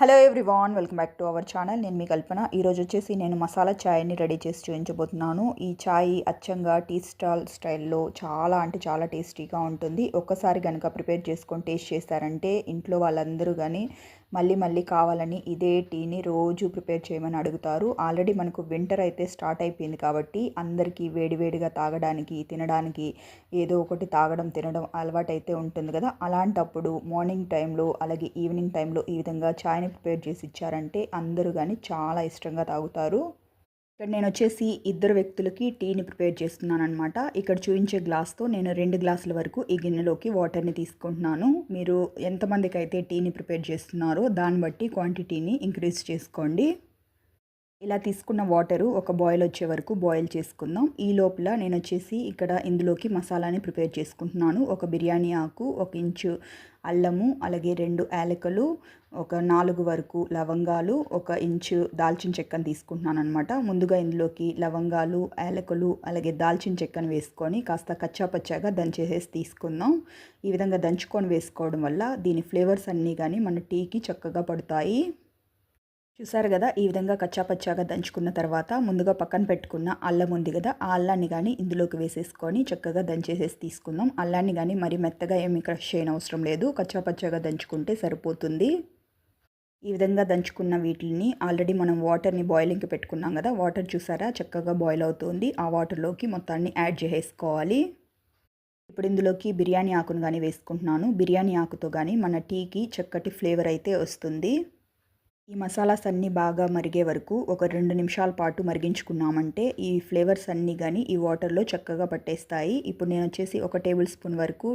Hello everyone welcome back to our channel నేను మీ కల్పన. ఈరోజు వచ్చేసి నేను మసాలా ఛాయ్ని రెడీ చేసి చూపించబోతున్నాను. ఈ ఛాయ్ అచ్చంగా టీ స్టాల్ స్టైల్లో చాలా అంటే చాలా టేస్టీగా ఉంటుంది. ఒక్కసారి కనుక ప్రిపేర్ చేసుకొని టేస్ట్ చేశారంటే ఇంట్లో వాళ్ళందరూ కానీ మళ్ళీ మళ్ళీ కావాలని ఇదే టీని రోజు ప్రిపేర్ చేయమని అడుగుతారు. ఆల్రెడీ మనకు వింటర్ అయితే స్టార్ట్ అయిపోయింది కాబట్టి అందరికీ వేడివేడిగా తాగడానికి తినడానికి ఏదో ఒకటి తాగడం తినడం అలవాటైతే ఉంటుంది కదా. అలాంటప్పుడు మార్నింగ్ టైంలో అలాగే ఈవినింగ్ టైంలో ఈ విధంగా ఛాయ్ని ప్రిపేర్ చేసి ఇచ్చారంటే అందరూ కానీ చాలా ఇష్టంగా తాగుతారు. ఇక్కడ నేను వచ్చేసి ఇద్దరు వ్యక్తులకి టీని ప్రిపేర్ చేస్తున్నాను అనమాట ఇక్కడ చూపించే గ్లాస్తో నేను రెండు గ్లాసుల వరకు ఈ గిన్నెలోకి వాటర్ని తీసుకుంటున్నాను. మీరు ఎంతమందికి అయితే టీని ప్రిపేర్ చేస్తున్నారో దాన్ని బట్టి క్వాంటిటీని ఇంక్రీజ్ చేసుకోండి. ఇలా తీసుకున్న వాటరు ఒక బాయిల్ వచ్చే వరకు బాయిల్ చేసుకుందాం. ఈ లోపల నేను వచ్చేసి ఇక్కడ ఇందులోకి మసాలాని ప్రిపేర్ చేసుకుంటున్నాను. ఒక బిర్యానీ ఆకు ఒక ఇంచు అల్లము అలాగే రెండు యాలకలు ఒక నాలుగు వరకు లవంగాలు ఒక ఇంచు దాల్చిన చెక్కను తీసుకుంటున్నాను అనమాట ముందుగా ఇందులోకి లవంగాలు యాలకులు అలాగే దాల్చిన చెక్కను వేసుకొని కాస్త కచ్చాపచ్చాగా దంచేసేసి తీసుకుందాం. ఈ విధంగా దంచుకొని వేసుకోవడం వల్ల దీని ఫ్లేవర్స్ అన్నీ కానీ మన టీకి చక్కగా పడతాయి. చూసారు కదా ఈ విధంగా కచ్చాపచ్చాగా దంచుకున్న తర్వాత ముందుగా పక్కన పెట్టుకున్న అల్లం ఉంది కదా ఆ అల్లాన్ని కానీ ఇందులోకి వేసేసుకొని చక్కగా దంచేసేసి తీసుకుందాం. అల్లాన్ని కానీ మరి మెత్తగా ఏమి క్రష్ చేయని అవసరం లేదు. కచ్చాపచ్చాగా దంచుకుంటే సరిపోతుంది. ఈ విధంగా దంచుకున్న వీటిని ఆల్రెడీ మనం వాటర్ని బాయిలింగ్కి పెట్టుకున్నాం కదా వాటర్ చూసారా? చక్కగా బాయిల్ అవుతుంది. ఆ వాటర్లోకి మొత్తాన్ని యాడ్ చేసేసుకోవాలి. ఇప్పుడు ఇందులోకి బిర్యానీ ఆకును కానీ వేసుకుంటున్నాను. బిర్యానీ ఆకుతో కానీ మన టీకి చక్కటి ఫ్లేవర్ అయితే వస్తుంది. ఈ మసాలాస్ అన్నీ బాగా మరిగే వరకు ఒక రెండు నిమిషాల పాటు మరిగించుకున్నామంటే ఈ ఫ్లేవర్స్ అన్నీ కానీ ఈ వాటర్లో చక్కగా పట్టేస్తాయి. ఇప్పుడు నేను వచ్చేసి ఒక టేబుల్ స్పూన్ వరకు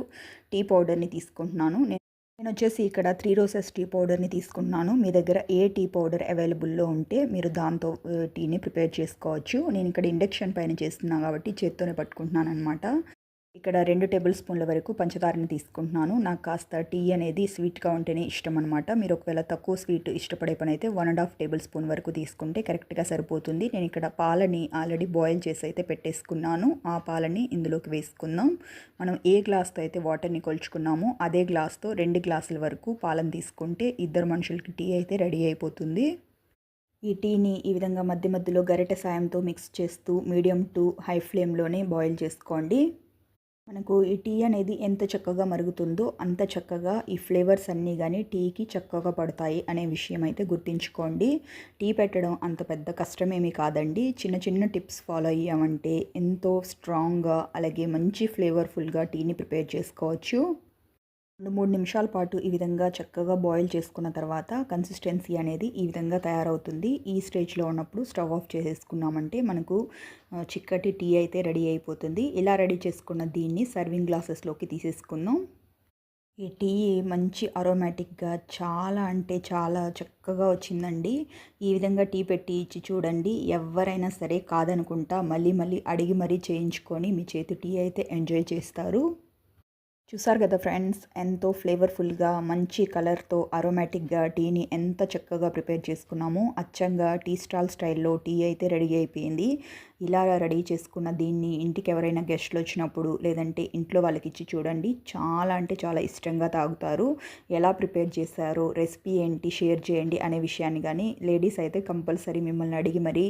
టీ పౌడర్ని తీసుకుంటున్నాను. నేను వచ్చేసి ఇక్కడ త్రీ రోసెస్ టీ పౌడర్ని తీసుకుంటున్నాను. మీ దగ్గర ఏ టీ పౌడర్ అవైలబుల్లో ఉంటే మీరు దాంతో టీని ప్రిపేర్ చేసుకోవచ్చు. నేను ఇక్కడ ఇండక్షన్ పైన చేస్తున్నాను కాబట్టి చేత్తోనే పట్టుకుంటున్నాను అనమాట ఇక్కడ రెండు టేబుల్ స్పూన్ల వరకు పంచదారని తీసుకుంటున్నాను. నాకు కాస్త టీ అనేది స్వీట్గా ఉంటేనే ఇష్టం అనమాట మీరు ఒకవేళ తక్కువ స్వీట్ ఇష్టపడే పని అయితే one and half tablespoon వరకు తీసుకుంటే కరెక్ట్గా సరిపోతుంది. నేను ఇక్కడ పాలని ఆల్రెడీ బాయిల్ చేసి అయితే పెట్టేసుకున్నాను. ఆ పాలని ఇందులోకి వేసుకుందాం. మనం ఏ గ్లాస్తో అయితే వాటర్ని కొలుచుకున్నామో అదే గ్లాస్తో రెండు గ్లాసుల వరకు పాలను తీసుకుంటే ఇద్దరు మనుషులకి టీ అయితే రెడీ అయిపోతుంది. ఈ టీని ఈ విధంగా మధ్య మధ్యలో గరిటె సాయంతో మిక్స్ చేస్తూ మీడియం టు హై ఫ్లేమ్లోనే బాయిల్ చేసుకోండి. మనకు ఈ టీ అనేది ఎంత చక్కగా మరుగుతుందో అంత చక్కగా ఈ ఫ్లేవర్స్ అన్నీ కానీ టీకి చక్కగా పడతాయి అనే విషయం అయితే గుర్తుంచుకోండి. టీ పెట్టడం అంత పెద్ద కష్టమేమీ కాదండి. చిన్న చిన్న టిప్స్ ఫాలో అయ్యామంటే ఎంతో స్ట్రాంగ్గా అలాగే మంచి ఫ్లేవర్ఫుల్గా టీని ప్రిపేర్ చేసుకోవచ్చు. రెండు మూడు నిమిషాల పాటు ఈ విధంగా చక్కగా బాయిల్ చేసుకున్న తర్వాత కన్సిస్టెన్సీ అనేది ఈ విధంగా తయారవుతుంది. ఈ స్టేజ్లో ఉన్నప్పుడు స్టవ్ ఆఫ్ చేసేసుకున్నామంటే మనకు చిక్కటి టీ అయితే రెడీ అయిపోతుంది. ఇలా రెడీ చేసుకున్న దీన్ని సర్వింగ్ గ్లాసెస్లోకి తీసేసుకుందాం. ఈ టీ మంచి అరోమాటిక్గా చాలా అంటే చాలా చక్కగా వచ్చిందండి. ఈ విధంగా టీ పెట్టి ఇచ్చి చూడండి. ఎవరైనా సరే కాదనుకుంటా మళ్ళీ మళ్ళీ అడిగి మరీ చేయించుకొని మీ చేతి టీ అయితే ఎంజాయ్ చేస్తారు. చూసారు కదా ఫ్రెండ్స్ ఎంతో ఫ్లేవర్ఫుల్గా మంచి కలర్తో అరోమాటిక్గా టీని ఎంత చక్కగా ప్రిపేర్ చేసుకున్నామో అచ్చంగా టీ స్టాల్ స్టైల్లో టీ అయితే రెడీ అయిపోయింది. ఇలా రెడీ చేసుకున్న దీన్ని ఇంటికి ఎవరైనా గెస్ట్లు వచ్చినప్పుడు లేదంటే ఇంట్లో వాళ్ళకి ఇచ్చి చూడండి చాలా అంటే చాలా ఇష్టంగా తాగుతారు. ఎలా ప్రిపేర్ చేశారో రెసిపీ ఏంటి షేర్ చేయండి అనే విషయాన్ని కానీ లేడీస్ అయితే కంపల్సరీ మిమ్మల్ని అడిగి మరీ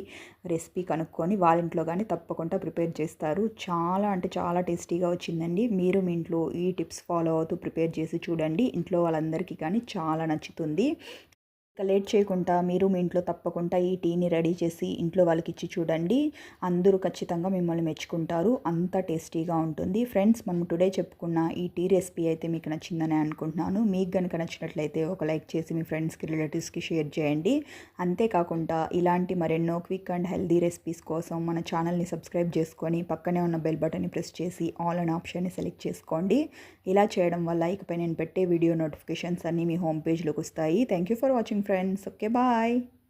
రెసిపీ కనుక్కొని వాళ్ళ ఇంట్లో కానీ తప్పకుండా ప్రిపేర్ చేస్తారు. చాలా అంటే చాలా టేస్టీగా వచ్చిందండి. మీరు మీ ఇంట్లో ఈ టిప్స్ ఫాలో అవుతూ ప్రిపేర్ చేసి చూడండి. ఇంట్లో వాళ్ళందరికీ కానీ చాలా నచ్చుతుంది. ఇక లేట్ చేయకుండా మీరు మీ ఇంట్లో తప్పకుండా ఈ టీని రెడీ చేసి ఇంట్లో వాళ్ళకి ఇచ్చి చూడండి. అందరూ ఖచ్చితంగా మిమ్మల్ని మెచ్చుకుంటారు. అంత టేస్టీగా ఉంటుంది. ఫ్రెండ్స్ మనం టుడే చెప్పుకున్న ఈ టీ రెసిపీ అయితే మీకు నచ్చిందని అనుకుంటున్నాను. మీకు కనుక నచ్చినట్లయితే ఒక లైక్ చేసి మీ ఫ్రెండ్స్కి రిలేటివ్స్కి షేర్ చేయండి. అంతేకాకుండా ఇలాంటి మరెన్నో క్విక్ అండ్ హెల్దీ రెసిపీస్ కోసం మన ఛానల్ని సబ్స్క్రైబ్ చేసుకొని పక్కనే ఉన్న బెల్ బటన్ని ప్రెస్ చేసి ఆల్ అనే ఆప్షన్ని సెలెక్ట్ చేసుకోండి. ఇలా చేయడం వల్ల ఇకపై నేను పెట్టే వీడియో నోటిఫికేషన్స్ అన్నీ మీ హోమ్ పేజ్లోకి వస్తాయి. Thank you for watching friends. Okay bye.